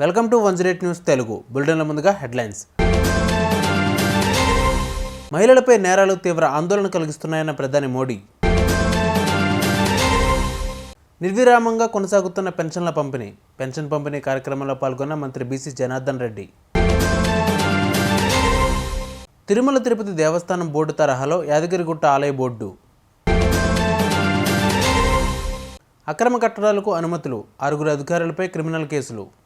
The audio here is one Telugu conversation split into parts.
Welcome to one zero news Telugu. బులెటిన్ల ముందుగా హెడ్లైన్స్. మహిళలపై నేరాలు తీవ్ర ఆందోళన కలిగిస్తున్నాయన్న ప్రధాని మోడీ. నిర్విరామంగా కొనసాగుతున్న పెన్షన్ల పంపిణీ. పెన్షన్ పంపిణీ కార్యక్రమంలో పాల్గొన్న మంత్రి బీసీ జనార్దన్ రెడ్డి. తిరుమల తిరుపతి దేవస్థానం బోర్డు తరహాలో యాదగిరిగుట్ట ఆలయ బోర్డు. అక్రమ కట్టడాలకు అనుమతులు ఆరుగురు అధికారులపై క్రిమినల్ కేసులు.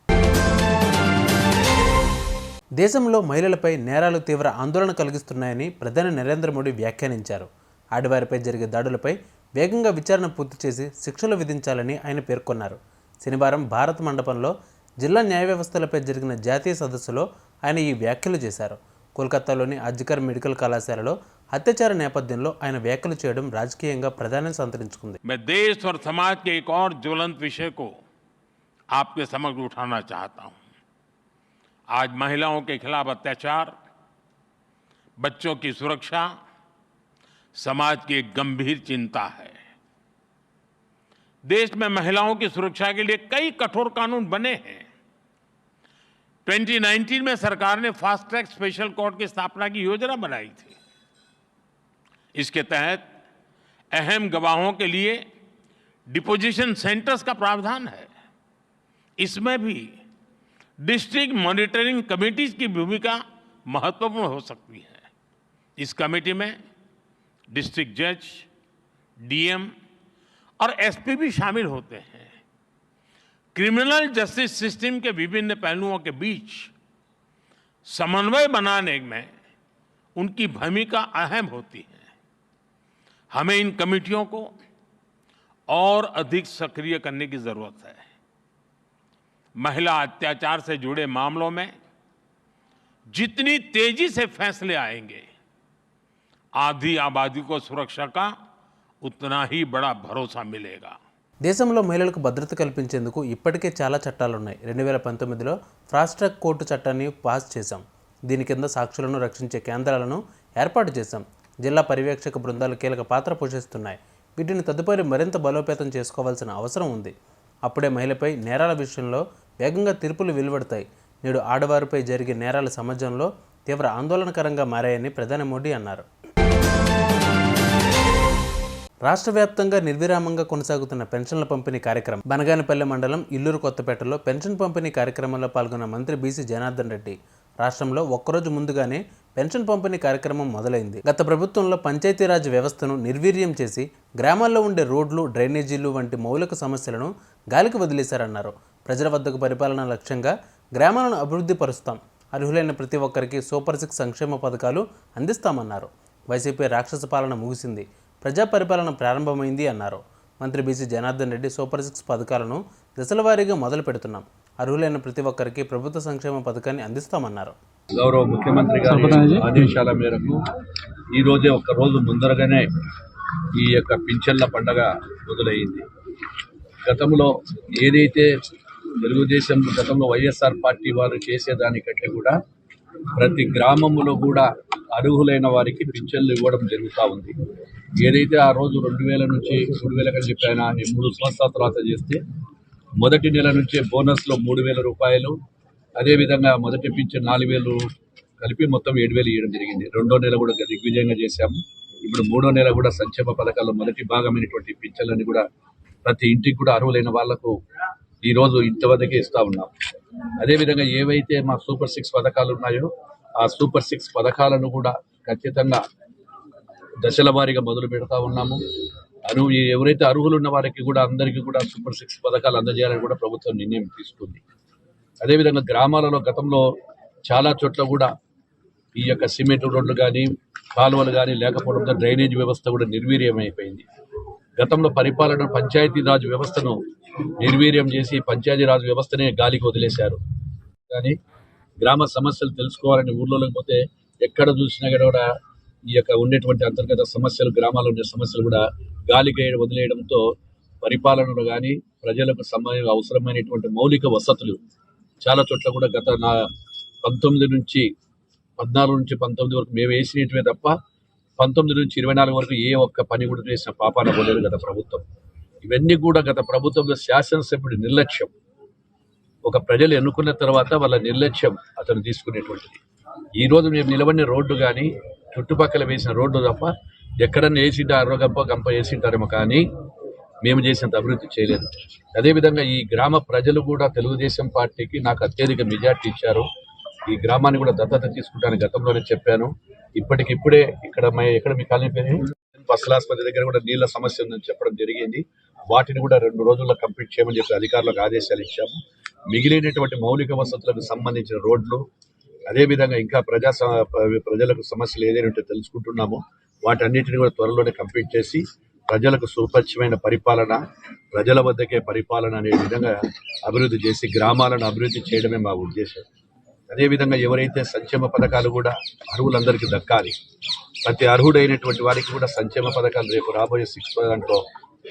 దేశంలో మహిళలపై నేరాలు తీవ్ర ఆందోళన కలిగిస్తున్నాయని ప్రధాని నరేంద్ర మోడీ వ్యాఖ్యానించారు ఆడవారిపై జరిగే దాడులపై వేగంగా విచారణ పూర్తి చేసి శిక్షలు విధించాలని ఆయన పేర్కొన్నారు శనివారం భారత్ మండపంలో జిల్లా న్యాయ వ్యవస్థలపై జరిగిన జాతీయ సదస్సులో ఆయన ఈ వ్యాఖ్యలు చేశారు కోల్కతాలోని అజ్కర్ మెడికల్ కళాశాలలో అత్యాచార నేపథ్యంలో ఆయన వ్యాఖ్యలు చేయడం రాజకీయంగా ప్రాధాన్యం సంతరించుకుంది मैं देश और समाज के एक और ज्वलंत विषय को आपके समक्ष उठाना चाहता हूं आज महिलाओं के खिलाफ अत्याचार, बच्चों की सुरक्षा, समाज की एक गंभीर चिंता है। देश में महिलाओं की सुरक्षा के लिए कई कठोर कानून बने हैं। 2019 में सरकार ने फास्ट ट्रैक स्पेशल कोर्ट की स्थापना की योजना बनाई थी। इसके तहत अहम गवाहों के लिए डिपोजिशन सेंटर्स का प्रावधान है। इसमें भी डिस्ट्रिक्ट मॉनिटरिंग कमेटीज की भूमिका महत्वपूर्ण हो सकती है। इस कमेटी में डिस्ट्रिक्ट जज, डीएम और एसपी भी शामिल होते हैं। क्रिमिनल जस्टिस सिस्टम के विभिन्न पहलुओं के बीच समन्वय बनाने में उनकी भूमिका अहम होती है। हमें इन कमेटियों को और अधिक सक्रिय करने की ज़रूरत है। महिला अत्याचार से जुड़े मामलों में जितनी तेजी से फैसले आएंगे आधी आबादी को सुरक्षा का उतना ही बड़ा भरोसा मिलेगा దేశంలో మహిళలకు భద్రత కల్పించేందుకు ఇప్పటికే చాలా చట్టాలు ఉన్నాయి రెండు వేల పంతొమ్మిదిలో ఫాస్ట్ ట్రాక్ కోర్టు చట్టాన్ని పాస్ చేశాం దీని కింద సాక్షులను రక్షించే కేంద్రాలను ఏర్పాటు చేశాం జిల్లా పర్యవేక్షక బృందాలు కీలక పాత్ర పోషిస్తున్నాయి వీటిని తదుపరి మరింత బలోపేతం చేసుకోవాల్సిన అవసరం ఉంది అప్పుడే మహిళపై నేరాల విషయంలో వేగంగా తీర్పులు వెలువడతాయి. నేడు ఆడవారిపై జరిగే నేరాల సమాజంలో తీవ్ర ఆందోళనకరంగా మారాయని ప్రధాని మోడీ అన్నారు. రాష్ట్ర వ్యాప్తంగా నిర్విరామంగా కొనసాగుతున్న పెన్షన్ల పంపిణీ కార్యక్రమం బనగానపల్లె మండలం ఇల్లూరు కొత్తపేటలో పెన్షన్ పంపిణీ కార్యక్రమంలో పాల్గొన్న మంత్రి బీసీ జనార్దన్ రెడ్డి. రాష్ట్రంలో ఒక్కరోజు ముందుగానే పెన్షన్ పంపిణీ కార్యక్రమం మొదలైంది. గత ప్రభుత్వంలో పంచాయతీరాజ్ వ్యవస్థను నిర్వీర్యం చేసి గ్రామాల్లో ఉండే రోడ్లు డ్రైనేజీలు వంటి మౌలిక సమస్యలను గాలికి వదిలేశారన్నారు. ప్రజల వద్దకు పరిపాలన లక్ష్యంగా గ్రామాలను అభివృద్ధి పరుస్తాం. అర్హులైన ప్రతి ఒక్కరికి సూపర్ సిక్స్ సంక్షేమ పథకాలు అందిస్తామన్నారు. వైసీపీ రాక్షస పాలన ముగిసింది. ప్రజా పరిపాలన ప్రారంభమైంది అన్నారు. మంత్రి BC Janardhan Reddy super six పథకాలను దశల వారీగా మొదలు పెడుతున్నాం. అర్హులైన ప్రతి ఒక్కరికి ప్రభుత్వ సంక్షేమ పథకాన్ని అందిస్తామన్నారు. గౌరవ ముఖ్యమంత్రి గారి ఆదేశాల మేరకు ఈ రోజే ఒక రోజు ముందరగానే ఈ యొక్క పింఛన్ల పండగ మొదలైంది. గతంలో ఏదైతే తెలుగుదేశం గతంలో వైఎస్ఆర్ పార్టీ వారు చేసేదానికంటే కూడా ప్రతి గ్రామంలో కూడా అర్హులైన వారికి పింఛన్లు ఇవ్వడం జరుగుతూ ఉంది. ఏదైతే ఆ రోజు రెండు వేల నుంచి మూడు వేల అని చెప్పిన ఈ మూడు సంవత్సరాల తర్వాత చేస్తే మొదటి నెల నుంచే బోనస్లో మూడు వేల రూపాయలు అదేవిధంగా మొదటి పింఛన్ నాలుగు వేలు కలిపి మొత్తం ఏడు వేలు ఇవ్వడం జరిగింది. రెండో నెల కూడా దిగ్విజయంగా చేశాము. ఇప్పుడు మూడో నెల కూడా సంక్షేమ పథకాల్లో మొదటి భాగమైనటువంటి పింఛన్లను కూడా ప్రతి ఇంటికి కూడా అర్హులైన వాళ్ళకు ఈరోజు రోజు ఇంటి వద్దకే ఇస్తా ఉన్నాం. అదేవిధంగా ఏవైతే మా సూపర్ సిక్స్ పథకాలు ఉన్నాయో ఆ సూపర్ సిక్స్ పథకాలను కూడా ఖచ్చితంగా దశల వారీగా మొదలు పెడతా ఉన్నాము. అను ఎవరైతే అర్హులు ఉన్న వారికి కూడా అందరికీ కూడా సూపర్ సిక్స్ పథకాలు అందజేయాలని కూడా ప్రభుత్వం నిర్ణయం తీసుకుంది. అదేవిధంగా గ్రామాలలో గతంలో చాలా చోట్ల కూడా ఈ యొక్క సిమెంట్ రోడ్లు కానీ కాలువలు కానీ లేకపోవడంతో డ్రైనేజ్ వ్యవస్థ కూడా నిర్వీర్యం అయిపోయింది గతంలో పరిపాలన పంచాయతీరాజ్ వ్యవస్థను నిర్వీర్యం చేసి పంచాయతీరాజ్ వ్యవస్థనే గాలికి వదిలేశారు. కానీ గ్రామ సమస్యలు తెలుసుకోవాలని ఊర్లోకి పోతే ఎక్కడ చూసినా కూడా ఈ యొక్క ఉండేటువంటి అంతర్గత సమస్యలు గ్రామాల్లో ఉండే సమస్యలు కూడా గాలికి వదిలేయడంతో పరిపాలనలో కానీ ప్రజలకు సమయం అవసరమైనటువంటి మౌలిక వసతులు చాలా చోట్ల కూడా గత నా పంతొమ్మిది నుంచి పద్నాలుగు నుంచి పంతొమ్మిది వరకు మేము వేసినటువే తప్ప పంతొమ్మిది నుంచి ఇరవై నాలుగు వరకు ఏ ఒక్క పని కూడా చేసిన పాపాన పోలేదు గత ప్రభుత్వం. ఇవన్నీ కూడా గత ప్రభుత్వంలో శాసనసభ్యుడి నిర్లక్ష్యం. ఒక ప్రజలు ఎన్నుకున్న తర్వాత వాళ్ళ నిర్లక్ష్యం అతను తీసుకునేటువంటిది. ఈ రోజు మేము నిలబడిన రోడ్డు కానీ చుట్టుపక్కల వేసిన రోడ్డు తప్ప ఎక్కడన్నా వేసింటారో గంప గంప వేసింటారేమో కానీ మేము చేసినంత అభివృద్ధి చేయలేదు. అదేవిధంగా ఈ గ్రామ ప్రజలు కూడా తెలుగుదేశం పార్టీకి నాకు అత్యధిక మెజార్టీ ఇచ్చారు. ఈ గ్రామాన్ని కూడా దత్తత తీసుకుంటాను గతంలోనే చెప్పాను. ఇప్పటికిప్పుడే ఇక్కడ ఎక్కడ మీ కాలనీ పేరు ఫస్ట్ దగ్గర కూడా నీళ్ళ సమస్య ఉందని చెప్పడం జరిగింది. వాటిని కూడా రెండు రోజుల్లో కంప్లీట్ చేయమని చెప్పి అధికారులకు ఆదేశాలు ఇచ్చాము. మిగిలినటువంటి మౌలిక వసతులకు సంబంధించిన రోడ్లు అదేవిధంగా ఇంకా ప్రజా స- ప్రజలకు సమస్యలు ఏదైనా ఉంటే తెలుసుకుంటున్నామో. వాటన్నిటిని కూడా త్వరలోనే కంప్లీట్ చేసి ప్రజలకు సుపరిచయమైన పరిపాలన ప్రజల వద్దకే పరిపాలన అనే విధంగా అభివృద్ధి చేసి గ్రామాలను అభివృద్ధి చేయడమే మా ఉద్దేశం. అదేవిధంగా ఎవరైతే సంక్షేమ పథకాలు కూడా అర్హులందరికీ దక్కాలి ప్రతి అర్హుడైనటువంటి వారికి కూడా సంక్షేమ పథకాలు రేపు రాబోయే సిక్స్ దాంట్లో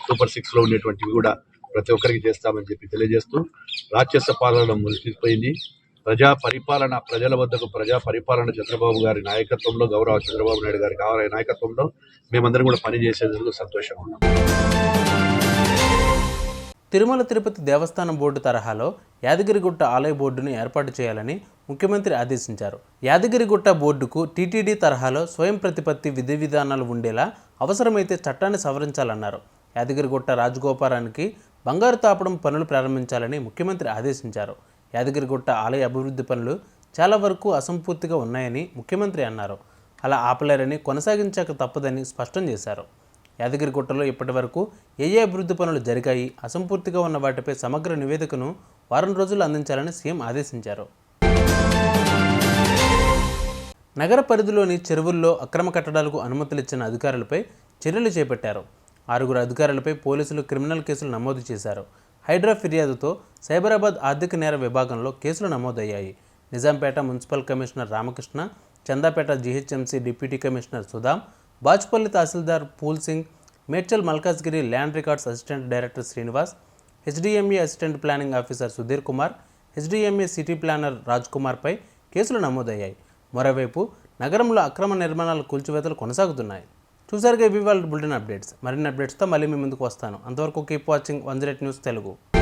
సూపర్ సిక్స్లో ఉండేటువంటివి కూడా ప్రతి ఒక్కరికి చేస్తామని చెప్పి తెలియజేస్తూ రాక్షస పాలన మురిసిపోయింది ప్రజా పరిపాలన ప్రజల వద్దకు ప్రజా పరిపాలన చంద్రబాబు గారి నాయకత్వంలో గౌరవ చంద్రబాబు నాయుడు గారి కావాలి నాయకత్వంలో మేమందరం కూడా పనిచేసేందుకు సంతోషంగా ఉన్నాం. తిరుమల తిరుపతి దేవస్థానం బోర్డు తరహాలో యాదగిరిగుట్ట ఆలయ బోర్డును ఏర్పాటు చేయాలని ముఖ్యమంత్రి ఆదేశించారు. యాదగిరిగుట్ట బోర్డుకు టీటీడీ తరహాలో స్వయం ప్రతిపత్తి విధి విధానాలు ఉండేలా అవసరమైతే చట్టాన్ని సవరించాలన్నారు. యాదగిరిగుట్ట రాజగోపురానికి బంగారు తాపడం పనులు ప్రారంభించాలని ముఖ్యమంత్రి ఆదేశించారు. యాదగిరిగుట్ట ఆలయ అభివృద్ధి పనులు చాలా వరకు అసంపూర్తిగా ఉన్నాయని ముఖ్యమంత్రి అన్నారు. అలా ఆపలేరని కొనసాగించక తప్పదని స్పష్టం చేశారు. యాదగిరిగుట్టలో ఇప్పటి వరకు ఏ ఏ అభివృద్ధి పనులు జరిగాయి అసంపూర్తిగా ఉన్న వాటిపై సమగ్ర నివేదికను వారం రోజులు అందించాలని సీఎం ఆదేశించారు. నగర పరిధిలోని చెరువుల్లో అక్రమ కట్టడాలకు అనుమతులిచ్చిన అధికారులపై చర్యలు చేపట్టారు. ఆరుగురు అధికారులపై పోలీసులు క్రిమినల్ కేసులు నమోదు చేశారు. హైడ్రా ఫిర్యాదుతో సైబరాబాద్ ఆర్థిక నేర విభాగంలో కేసులు నమోదయ్యాయి. Nizampet municipal commissioner Ramakrishna Chandapet GHMC deputy commissioner Sudham Bajpalli tahsildar Phool Singh Medchal Malkajgiri land records assistant director Srinivas HDMA assistant planning officer Sudhir Kumar HDMA city planner Raj కుమార్పై కేసులు నమోదయ్యాయి. మరోవైపు నగరంలో అక్రమ నిర్మాణాల కూల్చివేతలు కొనసాగుతున్నాయి. చూసారుగా ఇవి వాళ్ళ బులెటిన్ అప్డేట్స్. మరిన్ని అప్డేట్స్తో మళ్ళీ మీ ముందుకు వస్తాను. అంతవరకు keep watching one news Telugu.